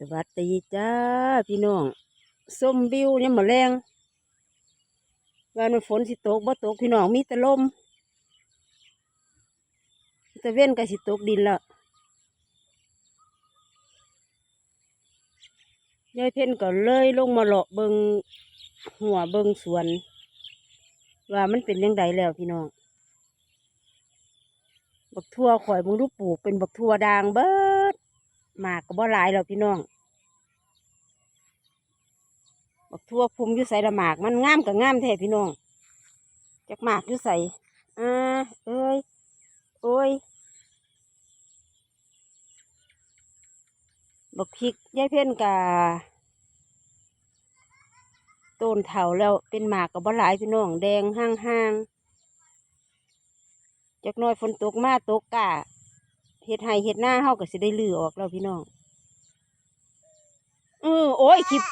สวัสดีจ้าพี่น้องส้มวิวเนี่ยมาแรงวันมันฝนสิตกบ่ตกพี่น้องมีแต่ลมมีแต่เว้นก็สิตกดินละยายเพ่นก็เลยลงมาเลาะเบิงหัวเบิงสวน ว่ามันเป็นยังไงแล้วพี่น้อง บักทั่วข่อยมึงรูปปลูกเป็นบักทั่วด่างเบิด หมากก็บ่หลายแล้วพี่น้องบักทั่วภูมิอยู่ใส่ละหมาก มันงามกับงามแท้พี่น้องจักหมากอยู่ใส่อ่าเอ้ยโอ้ยบักพริกยายเพ่นกาต้นเถาแล้วเป็นหมากกับบ่หลายพี่น้องแดงห้างๆจักหน้อยฝนตกมาตกกะ เฮ็ดให้เฮ็ดหน้าเฮาก็สิได้ลือออกแล้วพี่น้องเออโอ้ยคิบ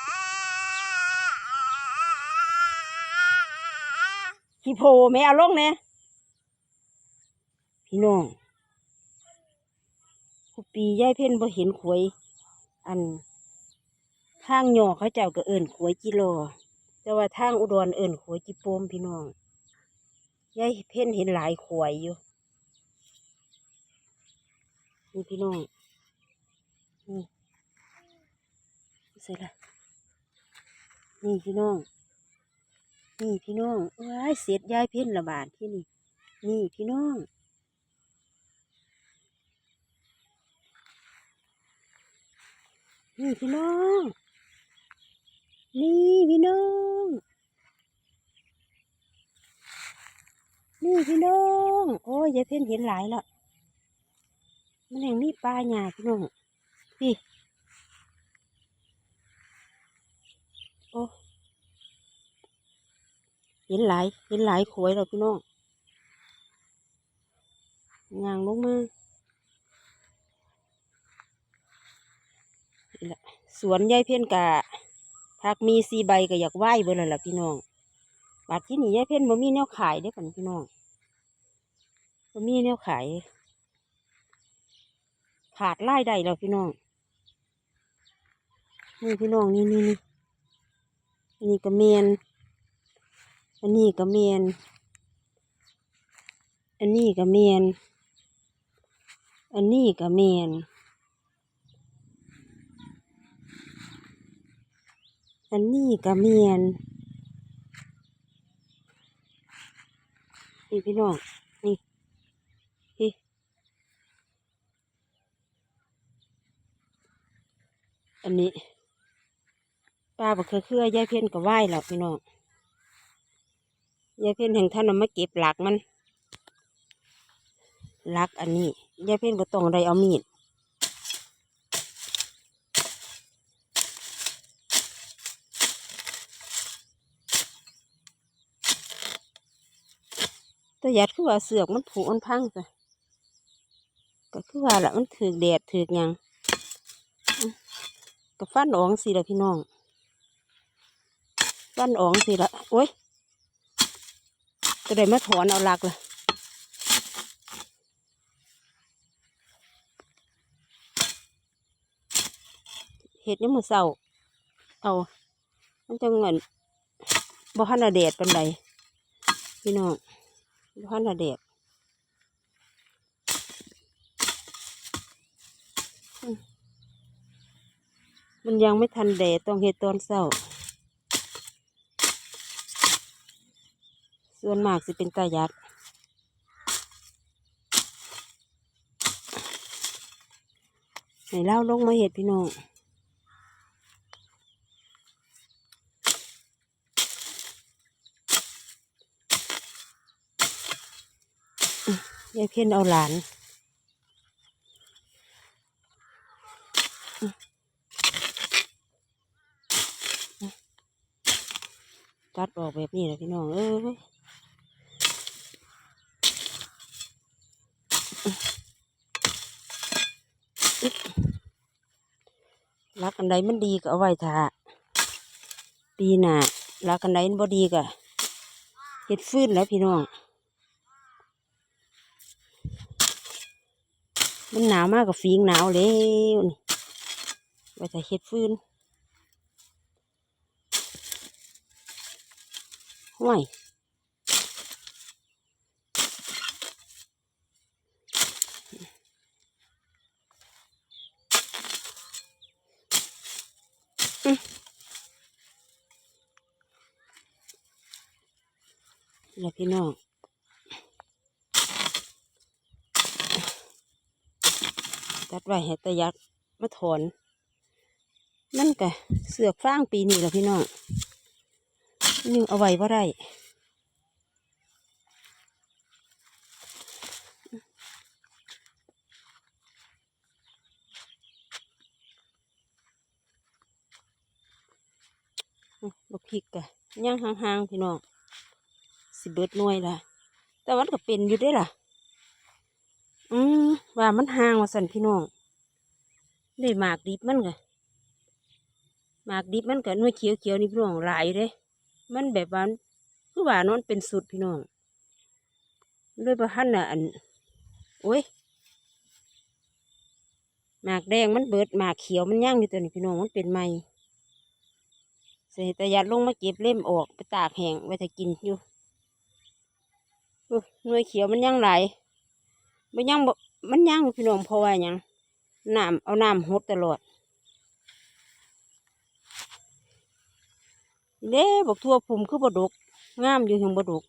ขี้โพแม่เอาลงเนี่ยพี่น้องคุปียายเพ่นบ่เห็นขวย อันทางหยอเขาเจ้าก็เอิ่นขวยจิโลแต่ว่าทางอุดรเอิ่นขวยจิโปมพี่น้องยายเพ่นเห็นหลายขวยอยู่ นี่พี่น้องนี่เสร็จละนี่พี่น้อง นี่พี่น้องว้ายเสียดยายเพ่นระบาดที่นี่ นี่พี่น้องนี่พี่น้อง นี่พี่น้อง นี่พี่น้อง โอ้ยยายเพ่นเห็นหลายแล้ว มันยังมีปลาใหยาพี่น้องพี่โอ้เห็นหลายเห็นหลายขวยแล้วพี่น้องย่างลงมากสวนยายเพ่นกะทักมีสีใบก็อยากไหว้เบอร์แล้วล่ะพี่น้องบาดที่นี่ยายเพ่นบ่มีแนวขายด้อกันพี่น้องบ่มีแนวขาย ขาดไล่ได้แล้วพี่น้องนี่พี่น้องนี่นี่นี่นี่ก็เมียนอันนี้ก็เมียนอันนี้ก็เมียนอันนี้ก็เมียนอันนี้ก็เมียนนี่พี่น้อง นี่พี่ อันนี้ป้าบอกเครือเครือยายเพี้ยนก็ไหวแล้วพี่น้องยายเพ่นแห่งท่านเอามาเก็บหลักมันหลักอันนี้ยายเพ่นก็ต้องได้เอามีดแต่ยัดคือว่าเสือกมันผุมันพังจ้ะก็คือว่าละมันถือแดดถือยัง ก็ฟันอองสิละพี่น้องฟันอองสิละโอ้ยก็ได้มาถอนเอาหลักลยเห็ดนี่มือเศร้าเอา มันจะเงินบ่ฮันนาเดดเป็นไรพี่น้องบ่ฮันนาเดด มันยังไม่ทันแดดต้องเห็ดตอนเศร้า ส่วนมากสิเป็นตายัดให้เล่าลงมาเห็ดพี่น้องยายเพี้ยนเอาหลานอื้ออื้อ ตัดออกแบบนี้แหละพี่น้องเอ้ยรักอันใดมันดีก็เอาไว้ท่าปีหน้ารักอันใดมันบ่ดีก็เฮ็ดฟื้นแล้วพี่น้องมันหนาวมากกับฟีงหนาวแล้วนี่ว่าจะเฮ็ดฟื้น ห่วยอืมแล้วพี่น้องตัดไว้ให้ตะยักมาถอน มันกะเสือกฟางปีนี้แหละพี่น้อง ยังเอาไว้ว่าได้บักพริกกะย่างห่างๆพี่น้องสิเบิดหน่วยละแต่วันก็เป็นอยู่ได้ล่ะ อืมว่ามันห่างว่าสันพี่น้องได้หมากดิบมันกะหมากดิบมันกะหน่วยเขียวเขียวๆนี่พี่น้องหลายอยู่เด้ มันแบบว่าคือว่านอนเป็นสุดพี่น้องเลยประหันน่ะอันโอ้ยหมากแดงมันเบิดหมากเขียวมันย่างอยู่ตัวนี้พี่น้องมันเป็นไม้เสตยัดลงมาเก็บเล่มออกไปตากแห้งไว้จะกินอยู่อุ๊ยหน่วยเขียวมันย่างไหลมันย่างบ่มันย่างพี่น้องเพราะว่ายังน้ำเอาน้ำหดตลอด เด้บอกทั่วภูมิคือบดกงามอยู่ถึงบดก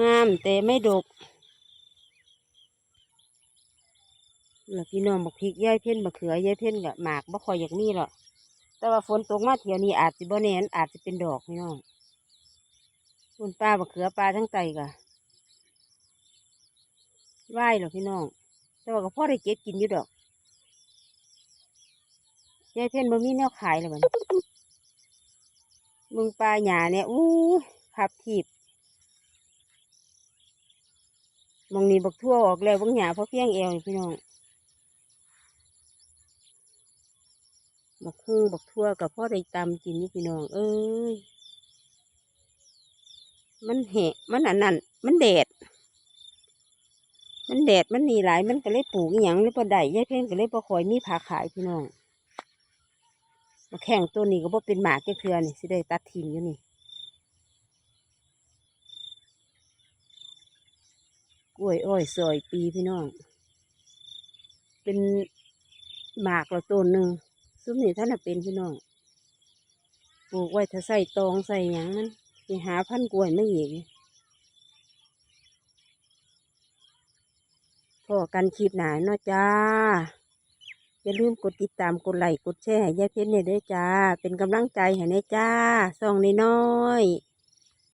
งามแต่ไม่ดกแล้วพี่น้องบอกพริกย่ายเพ่นบักเขือย่ายเพ่นกับหมากบ่คอยอยากมีหรอแต่ว่าฝนตกมาเที่ยวนี้อาจจะบ่แน่นอาจจะเป็นดอกพี่น้องคุนป้าบักเขือปลาทั้งไตกะไหวหรอพี่น้องแต่ว่าก็พ่อได้เก็บกินอยู่ดอก ยายเพ่นบ่มีแนวขายเลยมันมึงปลาหยาเนี่ยอู้ขับถีบมองนี้บักทั่วออกแล้วบางหยาเพราะเพียงเอวพี่น้องบักคือบักทั่วกับพ่อได้ตำกินนี่พี่น้อง เอ้ยมันแหะมันอันนั้นมันแดด มันแดดมันหนีหลายมันก็เลยปลูกอหย่างเลยพอได้ยายเพ่งก็เลยพอคอยมีผาขายพี่น้อง มาแข่งตัวนี้ก็บ่เป็นหมาแค่เครือนี่สิได้ตัดทิ้งอยู่นี่กล้วยอ้อยซอยปีพี่น้อง เป็นหมากละต้นหนึ่งซุ้มนี่ท่านน่ะเป็นพี่น้องปลูกไว้ถ้าใส่ตองใส่หยังมันไปหาพันกล้วยไม่อีกพอกันคลิปหนาเนาะจ้า อย่าลืมกดติดตามกดไลค์กดแชร์ให้ยายเพชรเนี่ยด้วยจ้า เป็นกำลังใจให้แน่จ้าส่องน้อย